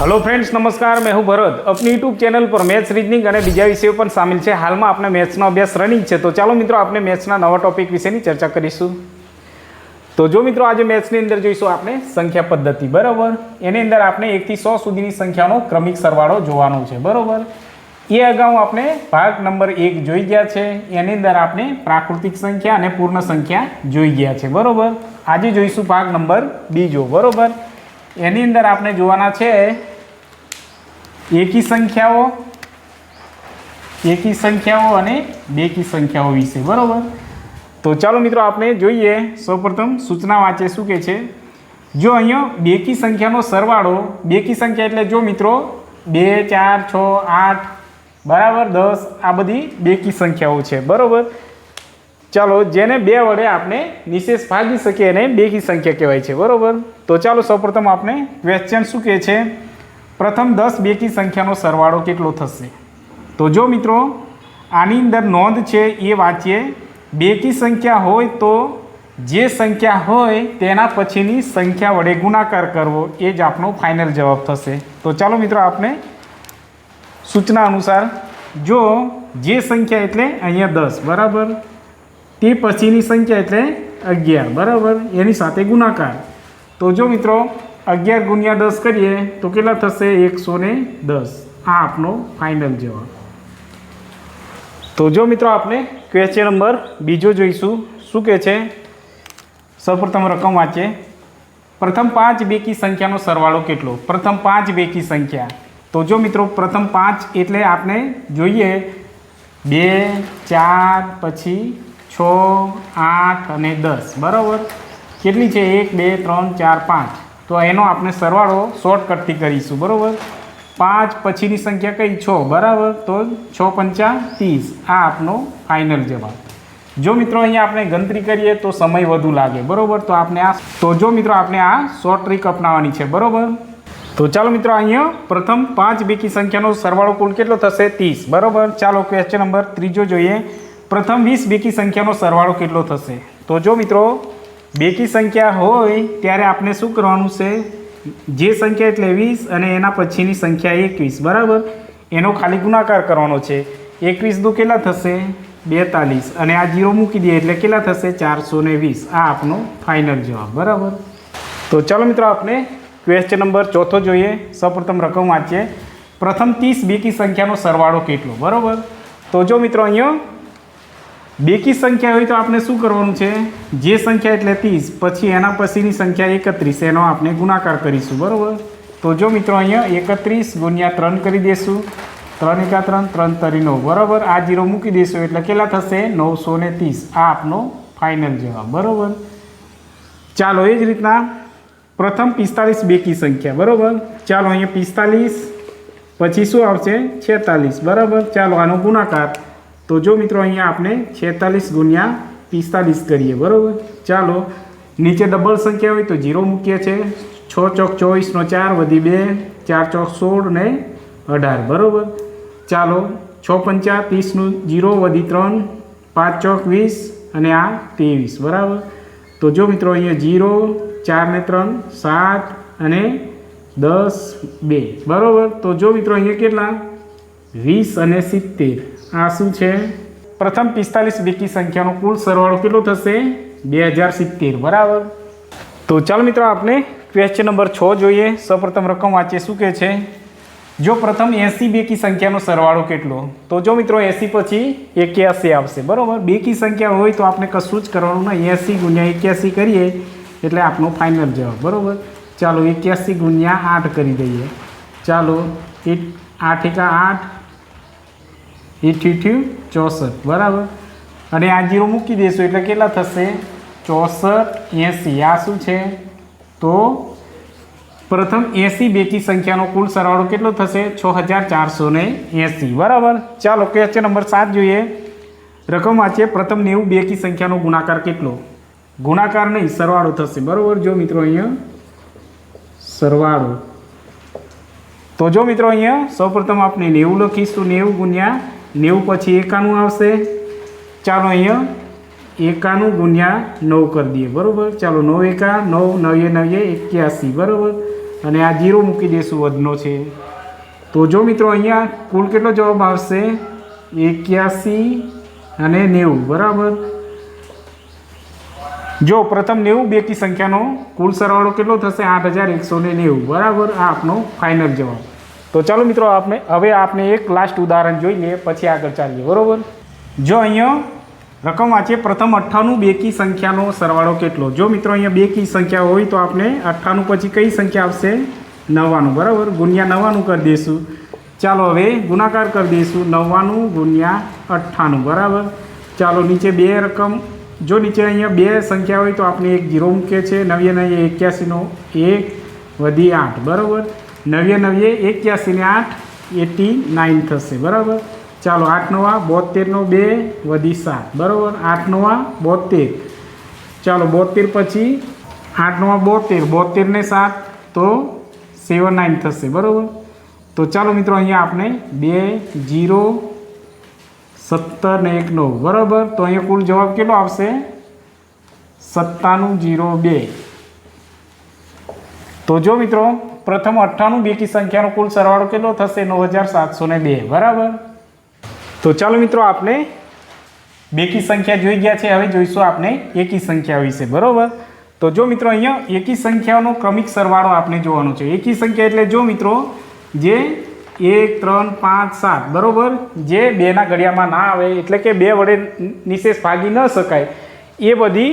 Hello friends નમસ્કાર. મેં હું ભરત. આપની યુટ્યુબ ચેનલ પર મેથ્સ રીઝનિંગ અને બીજા વિષયો પણ સામેલ છે. હાલમાં આપણે મેથ્સનો અભ્યાસ રનિંગ છે. તો ચાલો મિત્રો, આપણે મેથ્સના નવા ટોપિક વિશેની ચર્ચા કરીશું. તો જો મિત્રો, આજે મેથ્સની અંદર જોઈશું આપણે સંખ્યા પદ્ધતિ. બરાબર? એની અંદર આપણે એકથી સો સુધીની સંખ્યાનો ક્રમિક સરવાળો જોવાનો છે. બરાબર? એ અગાઉ આપણે ભાગ નંબર એક જોઈ ગયા છે. એની અંદર આપણે પ્રાકૃતિક સંખ્યા અને પૂર્ણ સંખ્યા જોઈ ગયા છે. બરાબર? આજે જોઈશું ભાગ નંબર બીજો. બરાબર? એની અંદર આપણે જોવાના છે એકી સંખ્યાઓ? એકી સંખ્યાઓ અને બેકી સંખ્યાઓ વિશે, બરાબર? તો ચાલો મિત્રો, આપણે જોઈએ. સૌપ્રથમ સૂચના વાંચે શું કે છે? જો અહીંયા બેકી સંખ્યાનો સરવાળો, બેકી સંખ્યા એટલે જો મિત્રો, બે, ચાર, છ, આઠ, બરાબર, દસ, આ બધી બેકી સંખ્યાઓ છે, બરાબર? ચાલો, જેને બે વડે આપણે નિશેષ ભાગી શકીએ એને બેકી સંખ્યા કહેવાય છે, બરાબર? તો ચાલો સૌપ્રથમ આપણે ક્વેશ્ચન શું કહે છે? પ્રથમ દસ બેકી સંખ્યાનો સરવાળો કેટલો થશે? તો જો મિત્રો, આની અંદર નોંધ છે, એ વાંચીએ. બેકી સંખ્યા હોય તો જે સંખ્યા હોય તેના પછીની સંખ્યા વડે ગુણાકાર કરવો, એ જ આપણો ફાઇનલ જવાબ થશે. તો ચાલો મિત્રો આપણે સૂચના અનુસાર જો જે સંખ્યા એટલે અહીંયા દસ, બરાબર? તે પછીની સંખ્યા એટલે અગિયાર, બરાબર? એની સાથે ગુણાકાર. તો જો મિત્રો અગિયાર ગુણ્યા દસ કરીએ, તો કેટલા થશે? એકસો ને દસ. આ આપનો ફાઇનલ જવાબ. તો જો મિત્રો આપણે ક્વેશ્ચન નંબર બીજો જોઈશું. શું કહે છે? સૌપ્રથમ રકમ વાંચે. પ્રથમ પાંચ બેકી સંખ્યાનો સરવાળો કેટલો? પ્રથમ પાંચ બેકી સંખ્યા. તો જો મિત્રો, પ્રથમ પાંચ એટલે આપણે જોઈએ. બે, ચાર, પછી છ, આઠ અને દસ. બરાબર? કેટલી છે? એક, બે, ત્રણ, ચાર, પાંચ. તો એનો આપણે સરવાળો શોર્ટકટથી કરીશું, બરાબર? પાંચ પછીની સંખ્યા કઈ? છ, બરાબર? તો છ પંચા ત્રીસ. આ આપનો ફાઇનલ જવાબ. જો મિત્રો અહીંયા આપણે ગણતરી કરીએ તો સમય વધુ લાગે, બરાબર? તો આપણે આ તો જો મિત્રો આપણે આ શોર્ટ ટ્રીક અપનાવવાની છે, બરાબર? તો ચાલો મિત્રો અહીંયા પ્રથમ પાંચ બેકી સંખ્યાનો સરવાળો કુલ કેટલો થશે? ત્રીસ. બરાબર? ચાલો ક્વેશ્ચન નંબર ત્રીજો જોઈએ. પ્રથમ વીસ બેકી સંખ્યાનો સરવાળો કેટલો થશે? તો જો મિત્રો બેકી સંખ્યા હોય ત્યારે આપણે શું કરવાનું છે? જે સંખ્યા એટલે વીસ અને એના પછીની સંખ્યા એકવીસ, બરાબર? એનો ખાલી ગુણાકાર કરવાનો છે. એકવીસ દુ કેટલા થશે? બેતાલીસ. અને આ જીરો મૂકી દઈએ એટલે કેટલા થશે? ચારસો ને વીસ. આ આપનો ફાઇનલ જવાબ, બરાબર? તો ચાલો મિત્રો આપણે ક્વેશ્ચન નંબર ચોથો જોઈએ. સૌપ્રથમ રકમ વાંચીએ. પ્રથમ ત્રીસ બેકી સંખ્યાનો સરવાળો કેટલો, બરાબર? તો જો મિત્રો, અહીંયા બેકી સંખ્યા હોય તો આપણે શું કરવાનું છે? જે સંખ્યા એટલે ત્રીસ, પછી એના પછીની સંખ્યા એકત્રીસ, એનો આપણે ગુણાકાર કરીશું, બરાબર? તો જો મિત્રો અહીંયા એકત્રીસ ગુણ્યા ત્રણ કરી દઈશું ત્રણ એકા ત્રણ ત્રણ તરી નવ, બરાબર? આ જીરો મૂકી દઈશું એટલે કેટલા થશે? નવસો ને ત્રીસ. આ આપનો ફાઇનલ જવાબ, બરાબર? ચાલો, એ જ રીતના પ્રથમ પિસ્તાલીસ બેકી સંખ્યા, બરાબર? ચાલો, અહીંયા પિસ્તાલીસ, પછી શું આવશે? છેતાલીસ, બરાબર? ચાલો, આનો ગુણાકાર તો જો મિત્રો અહીંયા આપણે છેતાલીસ ગુણ્યા પિસ્તાલીસ કરીએ, બરાબર? ચાલો, નીચે ડબલ સંખ્યા હોય તો જીરો મૂકીએ છીએ. છ ચોક ચોવીસનો ચાર વધી બે, ચાર ચોક સોળ ને અઢાર, બરાબર? ચાલો, છ પંચા ત્રીસનું જીરો વધી ત્રણ, પાંચ ચોક વીસ અને આ ત્રેવીસ, બરાબર? તો જો મિત્રો અહીંયા જીરો ચાર ને ત્રણ, સાત અને દસ બે, બરાબર? તો જો મિત્રો અહીંયા કેટલા? વીસ અને સિત્તેર. આ શું છે? પ્રથમ પિસ્તાલીસ બેકી સંખ્યાનો કુલ સરવાળો કેટલો થશે? બે હજાર સિત્તેર. બરાબર? તો ચાલો મિત્રો, આપણે ક્વેશ્ચન નંબર છ જોઈએ. સૌપ્રથમ રકમ વાંચીએ શું કહે છે? જો પ્રથમ એંસી બેકી સંખ્યાનો સરવાળો કેટલો? તો જો મિત્રો, એંસી પછી એક્યાસી આવશે. બરાબર? બેકી સંખ્યા હોય તો આપણે કશું જ કરવાનું નહીં. એંસી ગુણ્યા એક્યાસી કરીએ એટલે આપણો ફાઇનલ જવાબ. બરાબર? ચાલો એક્યાસી ગુણ્યા આઠ કરી દઈએ. ચાલો, એક, આઠ એકા આઠ ઇઠ્યું ચોસઠ બરાબર અને આ જીરો મૂકી દઈશું એટલે કેટલા થશે ચોસઠ એંસી આ શું છે તો પ્રથમ એંસી બેકી સંખ્યાનો કુલ સરવાળો કેટલો થશે છ હજાર ચારસો ને એંસી બરાબર ચાલો ક્વેશ્ચન નંબર સાત જોઈએ રકમ વાંચીએ પ્રથમ નેવું બેકી સંખ્યાનો ગુણાકાર કેટલો ગુણાકાર નહીં સરવાળો થશે બરાબર જો મિત્રો અહીંયા સરવાળો તો જો મિત્રો અહીંયા સૌપ્રથમ આપણે નેવું લખીશું નેવું ગુણ્યા નેવું પછી એકાણું આવશે. ચાલો અહીંયા એકાણું ગુણ્યા નવ કરી દઈએ, બરાબર? ચાલો નવ એકા, નવ, નવે નવે, એક્યાસી, બરાબર? અને આ જીરો મૂકી દઈશું, વધનો છે. તો જો મિત્રો અહીંયા કુલ કેટલો જવાબ આવશે? એક્યાસી અને નેવું, બરાબર? જો પ્રથમ નેવું બેકી સંખ્યાનો કુલ સરવાળો કેટલો થશે? આઠ હજાર એકસો ને નેવું, બરાબર? આ આપનો ફાઇનલ જવાબ. તો ચાલો મિત્રો આપણે હવે આપણે એક લાસ્ટ ઉદાહરણ જોઈ લઈએ પછી આગળ ચાલીએ, બરાબર? જો અહીંયા રકમ વાંચે પ્રથમ અઠ્ઠાણું બેકી સંખ્યાનો સરવાળો કેટલો? જો મિત્રો અહીંયા બેકી સંખ્યા હોય તો આપણે અઠ્ઠાણું પછી કઈ સંખ્યા આવશે? નવ્વાણું, બરાબર? ગુણ્યા નવ્વાણું કરી દઈશું. ચાલો હવે ગુણાકાર કરી દઈશું. નવ્વાણું ગુણ્યા અઠ્ઠાણું, બરાબર? ચાલો નીચે બે રકમ, જો નીચે અહીંયા બે સંખ્યા હોય તો આપણે એક જીરો મૂકીએ છીએ નવી અને એક્યાસીનો એક વધી આઠ, બરાબર? નવ્ય નવે એક્યાસીને આઠ, એટી નાઇન થશે, બરાબર? ચાલો આઠ નવા બોતેરનો બે વધી સાત, બરાબર? આઠ નવા બોતેર ચાલો બોતેર પછી આઠ નવા બોતેર બોતેરને સાત, તો સેવન નાઇન થશે, બરાબર? તો ચાલો, મિત્રો, અહીંયા આપણે બે, જીરો, સત્તર ને એક નવ, બરાબર? તો અહીંયા કુલ જવાબ કેટલો આવશે? સત્તાનું જીરો, બે. તો જો, મિત્રો પ્રથમ અઠ્ઠાણું બેકી સંખ્યાનો કુલ સરવાળો કેટલો થશે? નવ હજાર સાતસો ને બે. બરાબર? તો ચાલો મિત્રો આપણે બેકી સંખ્યા જોઈ ગયા છે. હવે જોઈશું આપણે એકી સંખ્યા વિશે. બરાબર? તો જો મિત્રો, અહીંયા એકી સંખ્યાનો ક્રમિક સરવાળો આપણે જોવાનો છે. એકી સંખ્યા એટલે જો મિત્રો, જે એક, ત્રણ, પાંચ, સાત, બરાબર? જે બેના ઘડિયામાં ના આવે, એટલે કે બે વડે નિશેષ ભાગી ન શકાય, એ બધી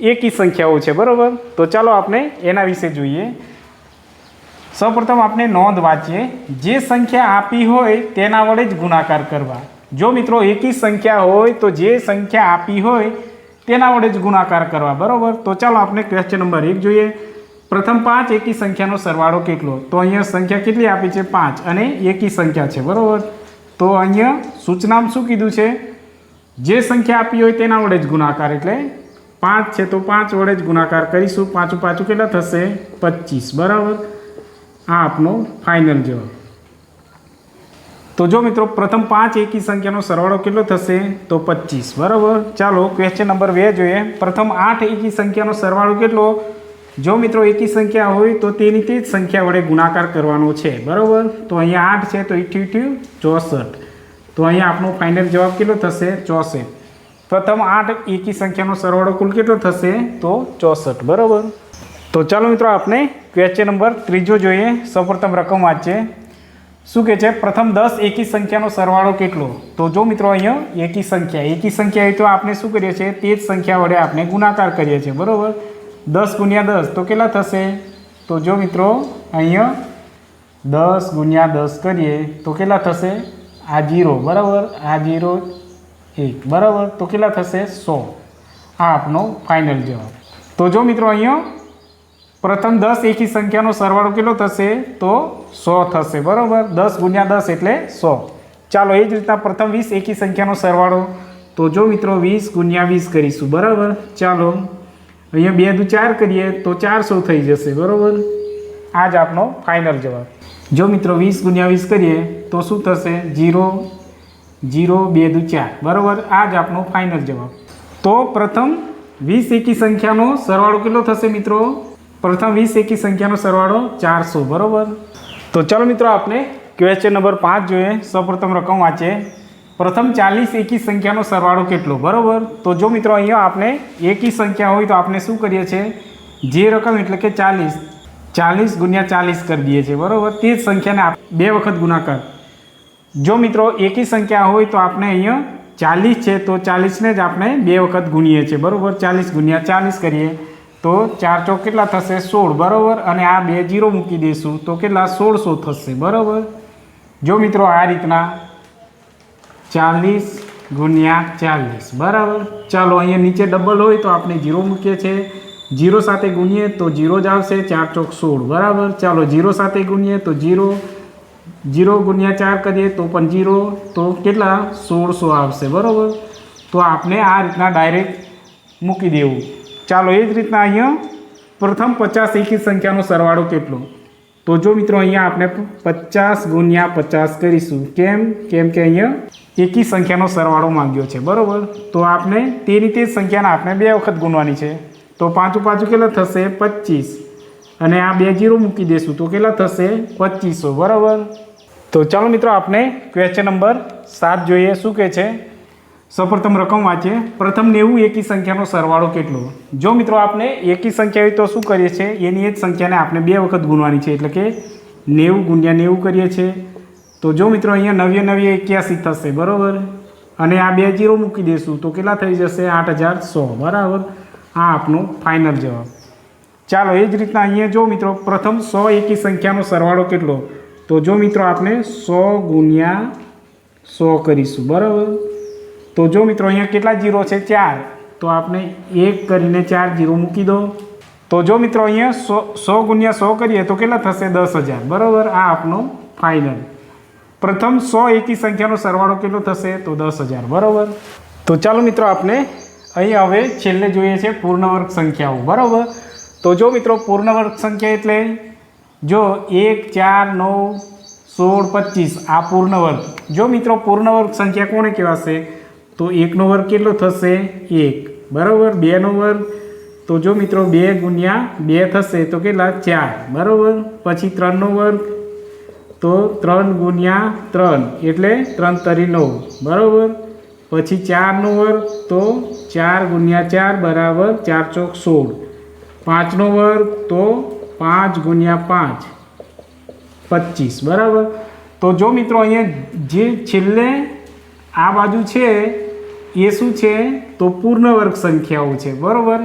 એકી સંખ્યાઓ છે. બરાબર? તો ચાલો આપણે એના વિશે જોઈએ. સૌપ્રથમ આપણે નોંધ વાંચીએ. જે સંખ્યા આપી હોય તેના વડે જ ગુણાકાર કરવા. જો મિત્રો એકી સંખ્યા હોય તો જે સંખ્યા આપી હોય તેના વડે જ ગુણાકાર કરવા. બરાબર? તો ચાલો આપણે ક્વેશ્ચન નંબર એક જોઈએ. પ્રથમ પાંચ એકી સંખ્યાનો સરવાળો કેટલો? તો અહીંયા સંખ્યા કેટલી આપી છે? પાંચ. અને એકી સંખ્યા છે. બરાબર? તો અહીંયા સૂચનામાં શું કીધું છે? જે સંખ્યા આપી હોય તેના વડે જ ગુણાકાર. એટલે પાંચ છે તો પાંચ વડે જ ગુણાકાર કરીશું. પાંચું પાછું કેટલા થશે? પચીસ. બરાબર? આ આપનો ફાઇનલ જવાબ. તો જો મિત્રો, પ્રથમ પાંચ એકી સંખ્યાનો સરવાળો કેટલો થશે? તો પચીસ. બરાબર? ચાલો ક્વેશ્ચન નંબર બે જોઈએ. પ્રથમ આઠ એકી સંખ્યાનો સરવાળો કેટલો? જો મિત્રો એકી સંખ્યા હોય, તો તેની તે જ સંખ્યા વડે ગુણાકાર કરવાનો છે. બરાબર? તો અહીંયા આઠ છે, તો ઇઠ્યું ઇઠ્યું ચોસઠ. તો અહીંયા આપણો ફાઇનલ જવાબ કેટલો થશે? ચોસઠ. પ્રથમ આઠ એકી સંખ્યાનો સરવાળો કુલ કેટલો થશે? તો ચોસઠ. બરાબર? તો ચાલો મિત્રો, આપણે ક્વેશ્ચન નંબર ત્રીજો જોઈએ. સૌપ્રથમ રકમ વાંચીએ શું કહે છે? પ્રથમ દસ એકી સંખ્યાનો સરવાળો કેટલો? તો જો મિત્રો અહીંયા એકી સંખ્યા એકી સંખ્યા હોય તો આપણે શું કરીએ છીએ? તે જ સંખ્યા વડે આપણે ગુણાકાર કરીએ છીએ, બરાબર? દસ ગુણ્યા દસ તો કેટલા થશે? તો જો મિત્રો અહીંયા દસ ગુણ્યા દસ કરીએ તો કેટલા થશે? આ જીરો, બરાબર? આ જીરો એક, બરાબર? તો કેટલા થશે? સો. આ આપનો ફાઇનલ જવાબ. તો જો મિત્રો અહીંયા પ્રથમ દસ એકી સંખ્યાનો સરવાળો કેટલો થશે? તો સો થશે. બરાબર? દસ ગુણ્યા દસ એટલે સો. ચાલો, એ જ રીતના પ્રથમ વીસ એકી સંખ્યાનો સરવાળો. તો જો મિત્રો, વીસ ગુણ્યા વીસ કરીશું. બરાબર? ચાલો, અહીંયા બે દુ ચાર કરીએ, તો ચારસો થઈ જશે. બરાબર? આ જ આપનો ફાઇનલ જવાબ. જો મિત્રો, વીસ ગુણ્યા વીસ કરીએ, તો શું થશે? જીરો જીરો બે દુ ચાર. બરાબર? આ જ આપનો ફાઇનલ જવાબ. તો પ્રથમ વીસ એકી સંખ્યાનો સરવાળો કેટલો થશે મિત્રો? પ્રથમ વીસ એકી સંખ્યાનો સરવાળો ચારસો, બરાબર? તો ચાલો મિત્રો આપણે ક્વેશ્ચન નંબર પાંચ જોઈએ. સૌપ્રથમ રકમ વાંચે. પ્રથમ ચાલીસ એકી સંખ્યાનો સરવાળો કેટલો? બરાબર? તો જો મિત્રો અહીંયા આપણે એકી સંખ્યા હોય તો આપણે શું કરીએ છીએ? જે રકમ એટલે કે ચાલીસ. ચાલીસ ગુણ્યા ચાલીસ કરી દઈએ છીએ, બરાબર? તે જ સંખ્યાને આપ- બે વખત ગુણાકાર. જો મિત્રો એકી સંખ્યા હોય તો આપણે અહીંયા ચાલીસ છે, તો ચાલીસને જ આપણે બે વખત ગુણીએ છીએ, બરાબર? ચાલીસ ગુણ્યા ચાલીસ કરીએ. તો ચાર ચોક કેટલા થશે? સોળ, બરાબર? અને આ બે જીરો મૂકી દઈશું, તો કેટલા? સોળસો થશે, બરાબર? જો મિત્રો, આ રીતના ચાલીસ ગુણ્યા ચાલીસ, બરાબર? ચાલો, અહીંયા નીચે ડબલ હોય તો આપણે જીરો મૂકીએ છીએ. જીરો સાથે ગુણીએ તો જીરો જ આવશે, ચાર ચોક સોળ, બરાબર? ચાલો, જીરો સાથે ગુણીએ તો જીરો જીરો ગુણ્યા ચાર કરીએ તો પણ જીરો, તો કેટલા? સોળસો આવશે, બરાબર? તો આપણે આ રીતના ડાયરેક્ટ મૂકી દેવું. ચાલો એ જ રીતના અહીંયા પ્રથમ પચાસ એકી સંખ્યાનો સરવાળો કેટલો? તો જો મિત્રો અહીંયા આપણે પચાસ ગુણ્યા પચાસ કરીશું. કેમ? કેમ કે અહીંયા એકી સંખ્યાનો સરવાળો માંગ્યો છે. બરાબર? તો આપણે તે રીતે સંખ્યાને આપણે બે વખત ગુણવાની છે. તો પાંચું પાછું કેટલા થશે? પચીસ. અને આ બે જીરો મૂકી દેશું. તો કેટલા થશે? પચીસો. બરાબર? તો ચાલો મિત્રો આપણે ક્વેશ્ચન નંબર સાત જોઈએ. શું કહે છે? સૌપ્રથમ રકમ વાંચીએ પ્રથમ નેવું એકી સંખ્યાનો સરવાળો કેટલો? જો મિત્રો આપણે એકી સંખ્યા હોય તો શું કરીએ છીએ? એની એ જ સંખ્યાને આપણે બે વખત ગુણવાની છે. એટલે કે નેવું ગુણ્યા નેવું કરીએ છીએ. તો જો મિત્રો અહીંયા નવ્ય નવ્ય એક્યાસી થશે, બરાબર? અને આ બે જીરો મૂકી દઈશું તો કેટલા થઈ જશે? આઠ હજાર સો, બરાબર? આ આપણો ફાઇનલ જવાબ. ચાલો, એ જ રીતના અહીંયા જો મિત્રો, પ્રથમ સો એકી સંખ્યાનો સરવાળો કેટલો? તો જો મિત્રો આપણે સો ગુણ્યા સો કરીશું, બરાબર? તો જો મિત્રો અહીંયા કેટલા જીરો છે? ચાર. તો આપણે એક કરીને ચાર જીરો મૂકી દો. તો જો મિત્રો અહીંયા સો સો ગુણ્યા સો કરીએ તો કેટલા થશે? દસ હજાર. બરાબર? આ આપણો ફાઇનલ પ્રથમ સો એકી સંખ્યાનો સરવાળો કેટલો થશે? તો દસ હજાર. બરાબર? તો ચાલો મિત્રો આપણે અહીં હવે છેલ્લે જોઈએ છે પૂર્ણવર્ગ સંખ્યાઓ. બરાબર? તો જો મિત્રો પૂર્ણવર્ગ સંખ્યા એટલે જો એક, ચાર, નવ, સોળ, પચીસ. આ પૂર્ણવર્ગ. જો મિત્રો પૂર્ણવર્ગ સંખ્યા કોને કહેવાશે? તો એકનો વર્ગ કેટલો થશે? એક. બરાબર? બેનો વર્ગ? તો જો મિત્રો, બે ગુણ્યા બે થશે તો કેટલા? ચાર. બરાબર? પછી ત્રણનો વર્ગ? તો ત્રણ ગુણ્યા ત્રણ, એટલે ત્રણ તરી નવ. બરાબર? પછી ચારનો વર્ગ? તો ચાર ગુણ્યા ચાર બરાબર ચાર ચોક સોળ. પાંચનો વર્ગ? તો પાંચ ગુણ્યા પાંચ. પચીસ. બરાબર? તો જો મિત્રો, અહીંયા જે છેલ્લે આ બાજુ છે એ શું છે? તો પૂર્ણ વર્ગ સંખ્યાઓ છે, બરાબર?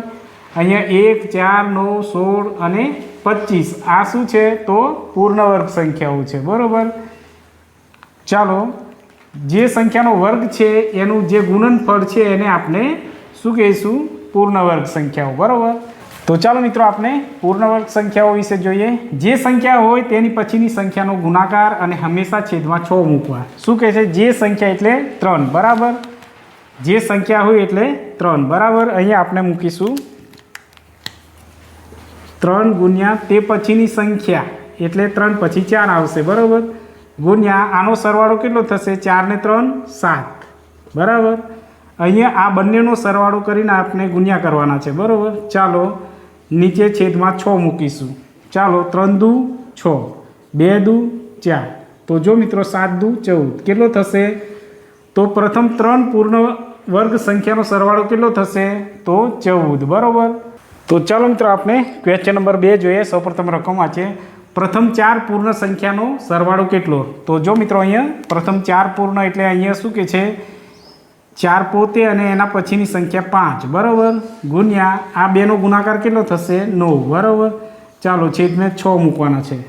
અહીંયા એક, ચાર, નવ, સોળ અને પચીસ. આ શું છે? તો પૂર્ણ વર્ગ સંખ્યાઓ છે, બરાબર? ચાલો, જે સંખ્યાનો વર્ગ છે, એનું જે ગુણનફળ છે, એને આપણે શું કહીશું? પૂર્ણ વર્ગ સંખ્યાઓ, બરાબર? તો ચાલો મિત્રો, આપણે પૂર્ણ વર્ગ સંખ્યાઓ વિશે જોઈએ. જે સંખ્યા હોય, તેની પછીની સંખ્યાનો ગુણાકાર અને હંમેશા છેદમાં છ મૂકવા. શું કહે છે? જે સંખ્યા એટલે ત્રણ, બરાબર? જે સંખ્યા હોય એટલે ત્રણ. બરાબર? અહીંયા આપણે મૂકીશું. ત્રણ ગુણ્યા તે પછીની સંખ્યા. એટલે ત્રણ પછી ચાર આવશે. બરાબર? ગુણ્યા આનો સરવાળો કેટલો થશે? ચારને ત્રણ, સાત. બરાબર? અહીંયા આ બંનેનો સરવાળો કરીને આપણે ગુણ્યા કરવાના છે. બરાબર? ચાલો, નીચે છેદમાં છ મૂકીશું. ચાલો, ત્રણ દુ, છ. બે દુ, ચાર. તો જો મિત્રો, સાત દુ, ચૌદ. કેટલો થશે? તો પ્રથમ ત્રણ પૂર્ણ વર્ગ સંખ્યાનો સરવાળો કેટલો થશે? તો ચૌદ. બરાબર? તો ચાલો મિત્રો, આપણે ક્વેશ્ચન નંબર બે જોઈએ. સૌપ્રથમ રકમ છે. પ્રથમ ચાર પૂર્ણ સંખ્યાનો સરવાળો કેટલો? તો જો મિત્રો, અહીંયા પ્રથમ ચાર પૂર્ણ એટલે અહીંયા શું કે છે? ચાર પોતે અને એના પછીની સંખ્યા પાંચ. બરાબર? ગુણ્યા આ બેનો ગુણાકાર કેટલો થશે? નવ. બરાબર? ચાલો, છેદને છ મૂકવાના છે.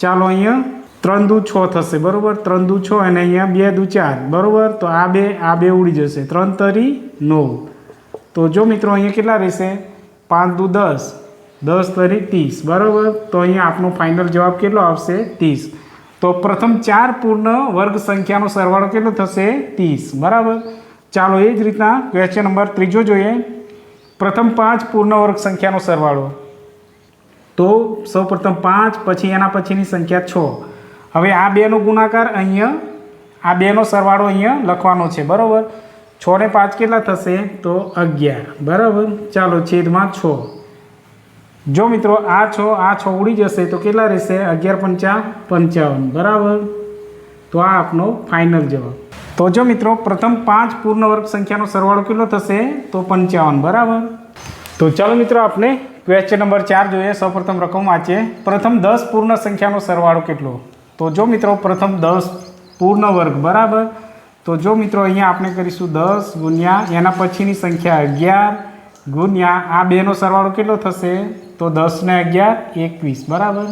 ચાલો અહીંયા ત્રણ દુ છ થશે, બરાબર? ત્રણ દુ છ અને અહીંયા બે દુ ચાર, બરાબર? તો આ બે આ બે ઉડી જશે. ત્રણ તરી નવ. તો જો મિત્રો, અહીંયા કેટલા રહેશે? પાંચ દુ દસ. દસ તરી ત્રીસ, બરાબર? તો અહીંયા આપણો ફાઇનલ જવાબ કેટલો આવશે? ત્રીસ. તો પ્રથમ ચાર પૂર્ણ વર્ગ સંખ્યાનો સરવાળો કેટલો થશે? ત્રીસ, બરાબર? ચાલો, એ જ રીતના ક્વેશ્ચન નંબર ત્રીજો જોઈએ. પ્રથમ પાંચ પૂર્ણ વર્ગ સંખ્યાનો સરવાળો. તો સૌપ્રથમ પાંચ, પછી એના પછીની સંખ્યા છ. હવે આ બેનો ગુણાકાર અહીંયા, આ બેનો સરવાળો અહીંયા લખવાનો છે, બરાબર? છ ને પાંચ કેટલા થશે? તો અગિયાર, બરાબર? ચાલો, છેદમાં છ. જો મિત્રો, આ છ આ છ ઉડી જશે, તો કેટલા રહેશે? અગિયાર પંચા પંચાવન, બરાબર? તો આ આપનો ફાઇનલ જવાબ. તો જો મિત્રો, પ્રથમ પાંચ પૂર્ણ વર્ગ સંખ્યાનો સરવાળો કેટલો થશે? તો પંચાવન, બરાબર? તો ચાલો મિત્રો આપણે ક્વેશ્ચન નંબર ચાર જોઈએ. સૌપ્રથમ રકમ વાંચીએ પ્રથમ દસ પૂર્ણ સંખ્યાનો સરવાળો કેટલો? તો જો મિત્રો પ્રથમ દસ પૂર્ણ વર્ગ બરાબર? તો જો મિત્રો અહીંયા આપણે કરીશું દસ ગુણ્યા એના પછીની સંખ્યા અગિયાર ગુણ્યા આ બેનો સરવાળો કેટલો થશે? તો દસને અગિયાર, એકવીસ, બરાબર?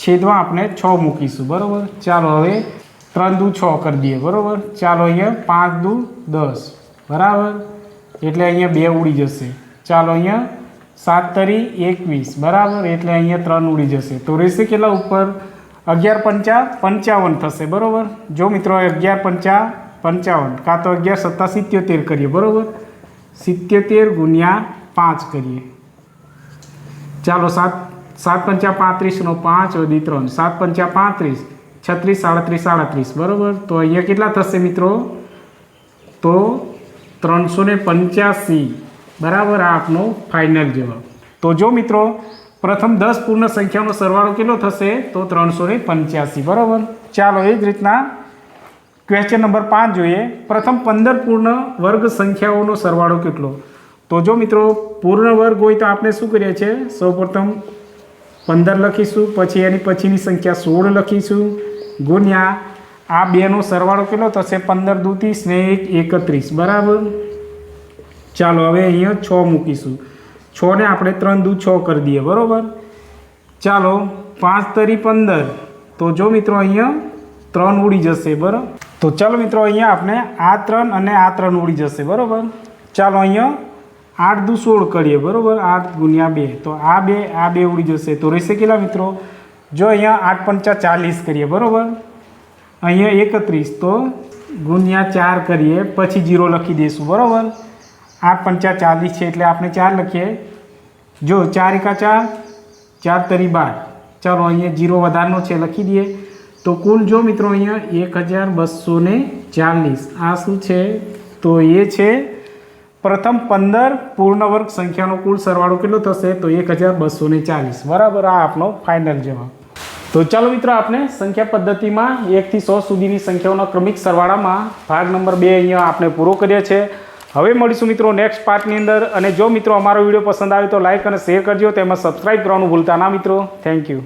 છેદમાં આપણે છ મૂકીશું, બરાબર? ચાલો હવે ત્રણ દુ છ કરી દઈએ, બરાબર? ચાલો અહીંયા પાંચ દુ દસ, બરાબર? એટલે અહીંયા બે ઉડી જશે. ચાલો અહીંયા સાત તરી એકવીસ, બરાબર? એટલે અહીંયા ત્રણ ઉડી જશે. તો રહેશે કેટલા ઉપર? અગિયાર પંચા પંચાવન થશે, બરાબર? જો મિત્રો અગિયાર પંચા પંચાવન, કાં તો અગિયાર સત્તા સિત્યોતેર કરીએ, બરાબર? સિત્યોતેર ગુણ્યા પાંચ કરીએ. ચાલો સાત સાત પંચા પાંત્રીસનો પાંચ વધી ત્રણ. સાત પંચા પાંત્રીસ, છત્રીસ, સાડત્રીસ સાડત્રીસ, બરાબર? તો અહીંયા કેટલા થશે મિત્રો? તો ત્રણસો પંચ્યાસી. બરાબર? આ આપનો ફાઇનલ જવાબ. તો જો મિત્રો પ્રથમ દસ પૂર્ણ સંખ્યાનો સરવાળો કેટલો થશે? તો ત્રણસો ને પંચ્યાસી. બરાબર? ચાલો એ જ રીતના ક્વેશ્ચન નંબર પાંચ જોઈએ. પ્રથમ પંદર પૂર્ણ વર્ગ સંખ્યાઓનો સરવાળો કેટલો? તો જો મિત્રો પૂર્ણ વર્ગ હોય તો આપણે શું કરીએ છીએ? સૌપ્રથમ પંદર લખીશું, પછી એની પછીની સંખ્યા સોળ લખીશું. ગુણ્યા આ બેનો સરવાળો કેટલો થશે? પંદર દુ ત્રીસ ને એક એકત્રીસ. બરાબર? ચાલો હવે અહીંયા છ મૂકીશું. છને આપણે ત્રણ દૂ છ કરી દઈએ, બરાબર? ચાલો, પાંચ તરી પંદર. તો જો મિત્રો અહીંયા ત્રણ ઉડી જશે બરાબર તો ચાલો મિત્રો અહીંયા આપણે આ ત્રણ અને આ ત્રણ ઉડી જશે, બરાબર? ચાલો અહીંયા આઠ દુ સોળ કરીએ, બરાબર? આઠ ગુણ્યા બે. તો આ બે આ બે ઉડી જશે. તો રહેશે કેટલા મિત્રો? જો અહીંયા આઠ પંચા ચાલીસ કરીએ, બરાબર? અહીંયા એકત્રીસ. તો ગુણ્યા ચાર કરીએ, પછી જીરો લખી દઈશું બરાબર? આઠ પંચા ચાલીસ છે એટલે આપણે ચાર લખીએ. જો ચાર એકા ચાર ચાર તરી બાર. ચાલો અહીંયા જીરો વધારનો છે, લખી દઈએ. તો કુલ જો મિત્રો અહીંયા એક હજાર બસો ચાલીસ. આ શું છે? તો એ છે પ્રથમ પંદર પૂર્ણ વર્ગ સંખ્યાનો કુલ સરવાળો કેટલો થશે? તો એક હજાર બસો ને ચાલીસ. બરાબર, આ આપણો ફાઇનલ જવાબ. તો ચાલો મિત્રો આપણે સંખ્યા પદ્ધતિમાં એકથી સો સુધીની સંખ્યાઓના ક્રમિક સરવાળામાં ભાગ નંબર બે અહીંયા આપણે પૂરો કર્યો છે. હવે મળીશું મિત્રો નેક્સ્ટ પાર્ટની અંદર. અને જો મિત્રો અમારો વીડિયો પસંદ આવે તો લાઇક અને શેર કરજો. તેમાં સબસ્ક્રાઇબ કરવાનું ભૂલતા ના મિત્રો. Thank you